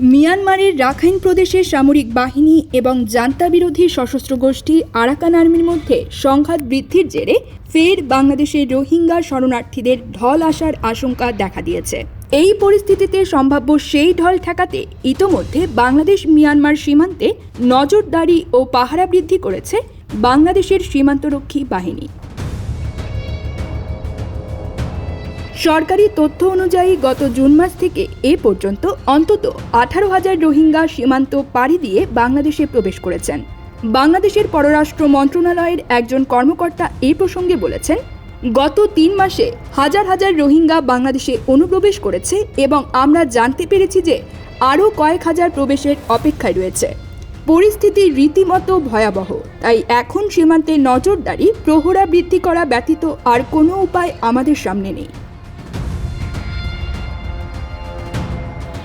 মিয়ানমারের রাখাইন প্রদেশের সামরিক বাহিনী এবং জান্তা বিরোধী সশস্ত্র গোষ্ঠী আরাকান আর্মির মধ্যে সংঘাত বৃদ্ধির জেরে ফের বাংলাদেশের রোহিঙ্গা শরণার্থীদের ঢল আসার আশঙ্কা দেখা দিয়েছে। এই পরিস্থিতিতে সম্ভাব্য সেই ঢল ঠেকাতে ইতোমধ্যে বাংলাদেশ মিয়ানমার সীমান্তে নজরদারি ও পাহারা বৃদ্ধি করেছে বাংলাদেশের সীমান্তরক্ষী বাহিনী। সরকারি তথ্য অনুযায়ী গত জুন মাস থেকে এ পর্যন্ত অন্তত আঠারো হাজার রোহিঙ্গা সীমান্ত পাড়ি দিয়ে বাংলাদেশে প্রবেশ করেছেন। বাংলাদেশের পররাষ্ট্র মন্ত্রণালয়ের একজন কর্মকর্তা এ প্রসঙ্গে বলেছেন, গত তিন মাসে হাজার হাজার রোহিঙ্গা বাংলাদেশে অনুপ্রবেশ করেছে এবং আমরা জানতে পেরেছি যে আরও কয়েক হাজার প্রবেশের অপেক্ষায় রয়েছে। পরিস্থিতি রীতিমতো ভয়াবহ, তাই এখন সীমান্তে নজরদারি, প্রহরা বৃদ্ধি করা ব্যতীত আর কোনো উপায় আমাদের সামনে নেই।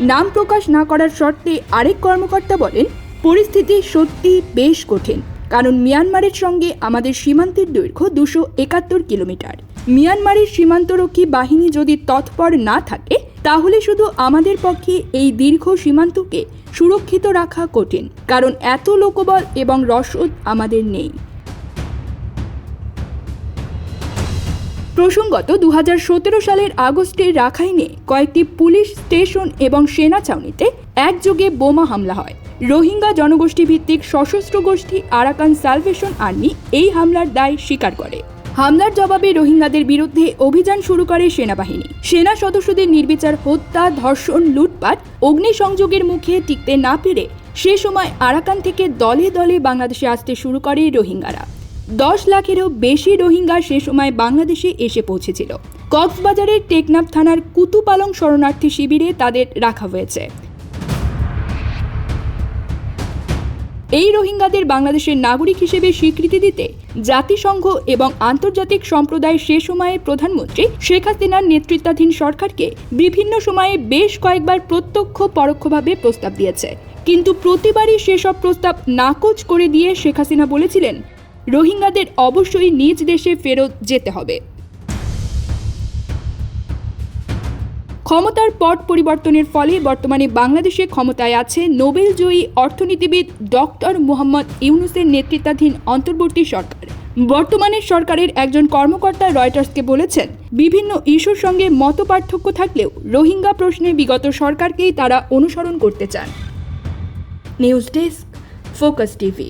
নাম প্রকাশ না করার শর্তে আরেক কর্মকর্তা বলেন, পরিস্থিতি সত্যি বেশ কঠিন, কারণ মিয়ানমারের সঙ্গে আমাদের সীমান্তের দৈর্ঘ্য দুশো একাত্তর কিলোমিটার। মিয়ানমারের সীমান্তরক্ষী বাহিনী যদি তৎপর না থাকে, তাহলে শুধু আমাদের পক্ষে এই দীর্ঘ সীমান্তকে সুরক্ষিত রাখা কঠিন, কারণ এত লোকবল এবং রসদ আমাদের নেই। প্রসঙ্গত দু হাজার সতেরো সালের আগস্টে রাখাইনে কয়েকটি পুলিশ স্টেশন এবং সেনা ছাউনিতে একযোগে বোমা হামলা হয়। রোহিঙ্গা জনগোষ্ঠী ভিত্তিক সশস্ত্র গোষ্ঠী আরাকান সালভেশন আর্মি এই হামলার দায় স্বীকার করে। হামলার জবাবে রোহিঙ্গাদের বিরুদ্ধে অভিযান শুরু করে সেনাবাহিনী। সেনা সদস্যদের নির্বিচার হত্যা, ধর্ষণ, লুটপাট, অগ্নিসংযোগের মুখে টিকতে না পেরে সে সময় আরাকান থেকে দলে দলে বাংলাদেশে আসতে শুরু করে রোহিঙ্গারা। দশ লাখেরও বেশি রোহিঙ্গা সে সময় বাংলাদেশে এসে পৌঁছেছিল। কক্সবাজারের টেকনাফ থানার কুতুপালং শরণার্থী শিবিরে তাদের রাখা হয়েছে। এই রোহিঙ্গাদের বাংলাদেশের নাগরিক হিসেবে স্বীকৃতি দিতে জাতিসংঘ এবং আন্তর্জাতিক সম্প্রদায় সে সময়ে প্রধানমন্ত্রী শেখ হাসিনার নেতৃত্বাধীন সরকারকে বিভিন্ন সময়ে বেশ কয়েকবার প্রত্যক্ষ পরোক্ষভাবে প্রস্তাব দিয়েছে। কিন্তু প্রতিবারই সেসব প্রস্তাব নাকচ করে দিয়ে শেখ হাসিনা বলেছিলেন রোহিঙ্গাদের অবশ্যই নিজ দেশে ফেরত যেতে হবে। ক্ষমতার পট পরিবর্তনের ফলে বর্তমানে বাংলাদেশে ক্ষমতায় আছে নোবেলজয়ী অর্থনীতিবিদ ডক্টর মোহাম্মদ ইউনুসের নেতৃত্বাধীন অন্তর্বর্তী সরকার। বর্তমানে সরকারের একজন কর্মকর্তা রয়টার্সকে বলেছেন, বিভিন্ন ইস্যুর সঙ্গে মত পার্থক্য থাকলেও রোহিঙ্গা প্রশ্নে বিগত সরকারকেই তারা অনুসরণ করতে চান। News desk, Focus TV.